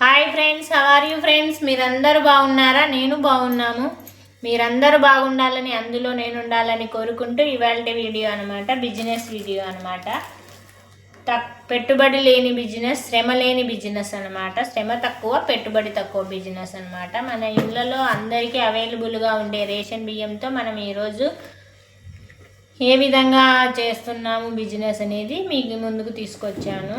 Hi friends are you friends మీరందరూ బాగున్నారా? నేను బాగున్నాము. మీరందరూ బాగుండాలని అందులో నేను ఉండాలని కోరుకుంటూ ఇవాళ వీడియో అనమాట బిజినెస్ వీడియో అనమాట తక్ పెట్టుబడి లేని బిజినెస్ శ్రమ లేని బిజినెస్ అనమాట శ్రమ తక్కువ పెట్టుబడి తక్కువ బిజినెస్ అనమాట మన ఇళ్ళలో అందరికీ అవైలబుల్గా ఉండే రేషన్ బియ్యంతో మనం ఈరోజు ఏ విధంగా చేస్తున్నాము బిజినెస్ అనేది మీకు ముందుకు తీసుకొచ్చాను.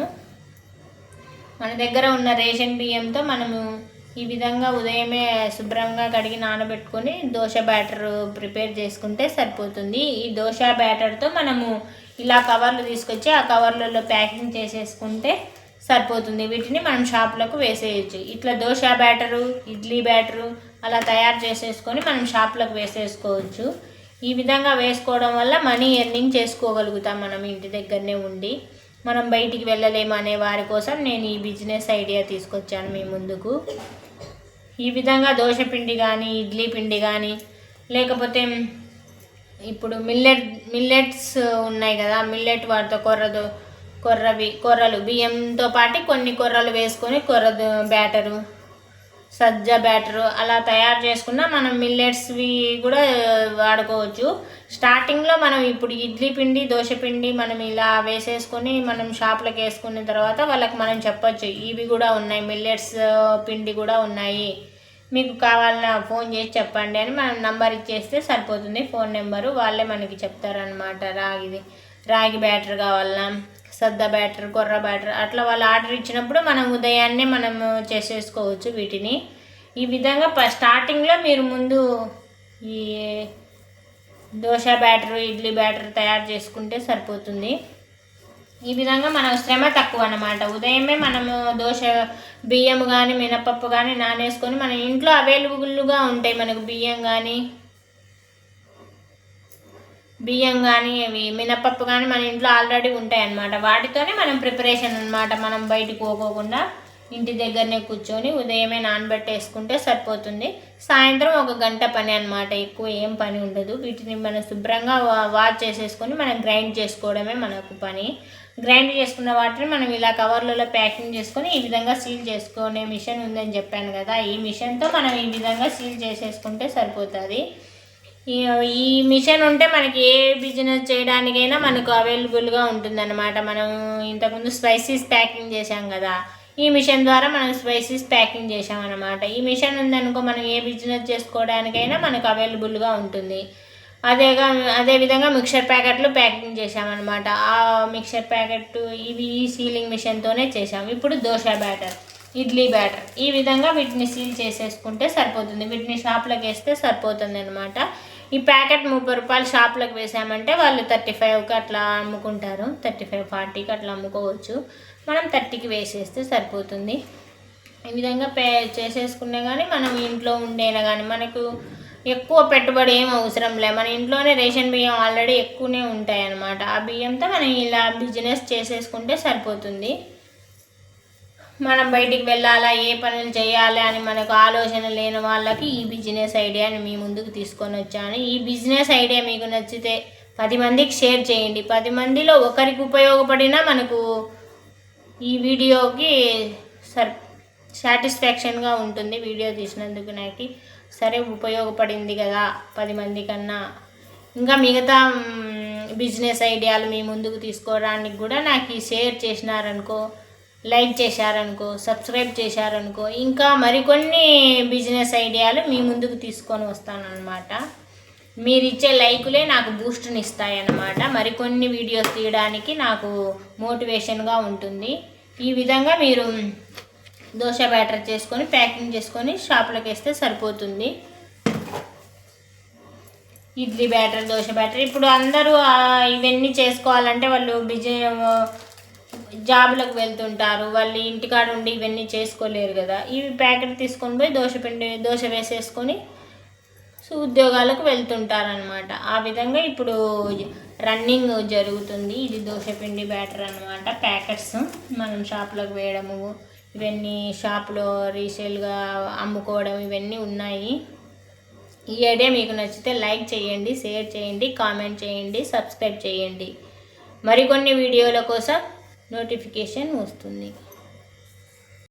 మన దగ్గర ఉన్న రేషన్ బియ్యంతో మనము ఈ విధంగా ఉదయమే శుభ్రంగా కడిగి నానబెట్టుకొని దోశ బ్యాటర్ ప్రిపేర్ చేసుకుంటే సరిపోతుంది. ఈ దోశ బ్యాటర్తో మనము ఇలా కవర్లు తీసుకొచ్చి ఆ కవర్లలో ప్యాకింగ్ చేసేసుకుంటే సరిపోతుంది. వీటిని మనం షాప్లకు వేసేయచ్చు. ఇట్లా దోశ బ్యాటరు ఇడ్లీ బ్యాటరు అలా తయారు చేసేసుకొని మనం షాప్లకు వేసేసుకోవచ్చు. ఈ విధంగా వేసుకోవడం వల్ల మనీ ఎర్నింగ్ చేసుకోగలుగుతాం మనం ఇంటి దగ్గరనే ఉండి. మనం బయటికి వెళ్ళలేము అనే వారి కోసం నేను ఈ బిజినెస్ ఐడియా తీసుకొచ్చాను మీ ముందుకు. ఈ విధంగా దోశ పిండి కానీ ఇడ్లీ పిండి కానీ లేకపోతే ఇప్పుడు మిల్లెట్ మిల్లెట్స్ ఉన్నాయి కదా మిల్లెట్ వాటితో కొర్రదు కొర్రవి కొర్రలు బియ్యంతో పాటు కొన్ని కొర్రలు వేసుకొని కొర్ర బ్యాటరు సజ్జ బ్యాటరు అలా తయారు చేసుకున్న మనం మిల్లెట్స్వి కూడా వాడుకోవచ్చు. స్టార్టింగ్లో మనం ఇప్పుడు ఇడ్లీ పిండి దోశ పిండి మనం ఇలా వేసేసుకొని మనం షాప్లోకి వేసుకున్న తర్వాత వాళ్ళకి మనం చెప్పొచ్చు ఇవి కూడా ఉన్నాయి మిల్లెట్స్ పిండి కూడా ఉన్నాయి. మీకు కావాలన్నా ఫోన్ చేసి చెప్పండి అని మనం నంబర్ ఇచ్చేస్తే సరిపోతుంది. ఫోన్ నెంబరు వాళ్ళే మనకి చెప్తారనమాట రాగిది రాగి బ్యాటర్ కావాలన్నా. సద్ద బ్యాటర్ కొర్ర బ్యాటర్ అట్లా వాళ్ళు ఆర్డర్ ఇచ్చినప్పుడు మనం ఉదయాన్నే మనం చేసేసుకోవచ్చు వీటిని. ఈ విధంగా స్టార్టింగ్లో మీరు ముందు ఈ దోశ బ్యాటర్ ఇడ్లీ బ్యాటర్ తయారు చేసుకుంటే సరిపోతుంది. ఈ విధంగా మనం శ్రమ తక్కువ అన్నమాట. ఉదయమే మనము దోశ బియ్యం కానీ మినపప్పు కానీ నానేసుకొని మన ఇంట్లో అవైలబుల్గా ఉంటాయి మనకు బియ్యం కానీ బియ్యం కానీ అవి మినపప్పు కానీ మన ఇంట్లో ఆల్రెడీ ఉంటాయి అన్నమాట వాటితోనే మనం ప్రిపరేషన్ అన్నమాట. మనం బయటికి పోకోకుండా ఇంటి దగ్గరనే కూర్చొని ఉదయమే నానబెట్టేసుకుంటే సరిపోతుంది. సాయంత్రం ఒక గంట పని అన్నమాట. ఎక్కువ ఏం పని ఉండదు. వీటిని మనం శుభ్రంగా వాష్ చేసేసుకొని మనం గ్రైండ్ చేసుకోవడమే మనకు పని. గ్రైండ్ చేసుకున్న వాటిని మనం ఇలా కవర్లలో ప్యాకింగ్ చేసుకొని ఈ విధంగా సీల్ చేసుకునే మిషన్ ఉందని చెప్పాను కదా. ఈ మిషన్తో మనం ఈ విధంగా సీల్ చేసేసుకుంటే సరిపోతుంది. ఈ మిషన్ ఉంటే మనకి ఏ బిజినెస్ చేయడానికైనా మనకు అవైలబుల్గా ఉంటుందన్నమాట. మనం ఇంతకుముందు స్పైసీస్ ప్యాకింగ్ చేసాం కదా. ఈ మిషన్ ద్వారా మనం స్పైసీస్ ప్యాకింగ్ చేసామన్నమాట ఈ మిషన్ ఉందనుకో మనం ఏ బిజినెస్ చేసుకోవడానికైనా మనకు అవైలబుల్గా ఉంటుంది. అదేగా అదే విధంగా మిక్సర్ ప్యాకెట్లు ప్యాకింగ్ చేసామన్నమాట ఆ మిక్సర్ ప్యాకెట్ ఇవి ఈ సీలింగ్ మిషన్తోనే చేసాం ఇప్పుడు దోశ బ్యాటర్ ఇడ్లీ బ్యాటర్. ఈ విధంగా వీటిని సీల్ చేసేసుకుంటే సరిపోతుంది. వీటిని షాప్లోకి వేస్తే సరిపోతుంది అనమాట ఈ ప్యాకెట్ ముప్పై రూపాయలు షాప్లోకి వేసామంటే వాళ్ళు థర్టీ ఫైవ్కి అట్లా అమ్ముకుంటారు. థర్టీ ఫైవ్ ఫార్టీకి అట్లా అమ్ముకోవచ్చు. మనం థర్టీకి వేసేస్తే సరిపోతుంది. ఈ విధంగా పే చేసేసుకున్నా కానీ మనం ఇంట్లో ఉండేనా కానీ మనకు ఎక్కువ పెట్టుబడి ఏం అవసరం లే. మన ఇంట్లోనే రేషన్ బియ్యం ఆల్రెడీ ఎక్కువనే ఉంటాయి అన్నమాట ఆ బియ్యంతో మనం ఇలా బిజినెస్ చేసేసుకుంటే సరిపోతుంది. మనం బయటికి వెళ్ళాలా ఏ పనులు చేయాలి అని మనకు ఆలోచన లేని వాళ్ళకి ఈ బిజినెస్ ఐడియాని మీ ముందుకు తీసుకొని వచ్చాను. ఈ బిజినెస్ ఐడియా మీకు నచ్చితే పది మందికి షేర్ చేయండి. పది మందిలో ఒకరికి ఉపయోగపడినా మనకు ఈ వీడియోకి సర్ సాటిస్ఫాక్షన్గా ఉంటుంది వీడియో తీసినందుకు నాకు. సరే ఉపయోగపడింది కదా పది మంది కన్నా ఇంకా మిగతా బిజినెస్ ఐడియాలు మీ ముందుకు తీసుకోవడానికి కూడా నాకు ఈ షేర్ చేసినారనుకో లైక్ చేశారనుకో సబ్స్క్రైబ్ చేశారనుకో ఇంకా మరికొన్ని బిజినెస్ ఐడియాలు మీ ముందుకు తీసుకొని వస్తానన్నమాట. మీరు ఇచ్చే లైకులే నాకు బూస్ట్ని ఇస్తాయన్నమాట మరికొన్ని వీడియోస్ తీయడానికి నాకు మోటివేషన్గా ఉంటుంది. ఈ విధంగా మీరు దోశ బ్యాటర్ చేసుకొని ప్యాకింగ్ చేసుకొని షాప్లోకి వేస్తే సరిపోతుంది. Idli batter dosa batter. ఇప్పుడు అందరూ ఇవన్నీ చేసుకోవాలంటే వాళ్ళు బిజీ జాబులకు వెళ్తుంటారు వాళ్ళు ఇంటికాడ ఉండి ఇవన్నీ చేసుకోలేరు కదా. ఇవి ప్యాకెట్ తీసుకొని పోయి దోశ పిండి దోశ వేసేసుకొని సో ఉద్యోగాలకు వెళ్తుంటారనమాట ఆ విధంగా ఇప్పుడు రన్నింగ్ జరుగుతుంది. ఇది దోశపిండి బ్యాటర్ అనమాట ప్యాకెట్స్ మనం షాప్లోకి వేయడము ఇవన్నీ షాప్లో రీసేల్గా అమ్ముకోవడం ఇవన్నీ ఉన్నాయి. ఈ ఐడియా మీకు నచ్చితే లైక్ చేయండి షేర్ చేయండి కామెంట్ చేయండి సబ్స్క్రైబ్ చేయండి. మరికొన్ని వీడియోల కోసం నోటిఫికేషన్ వస్తుంది.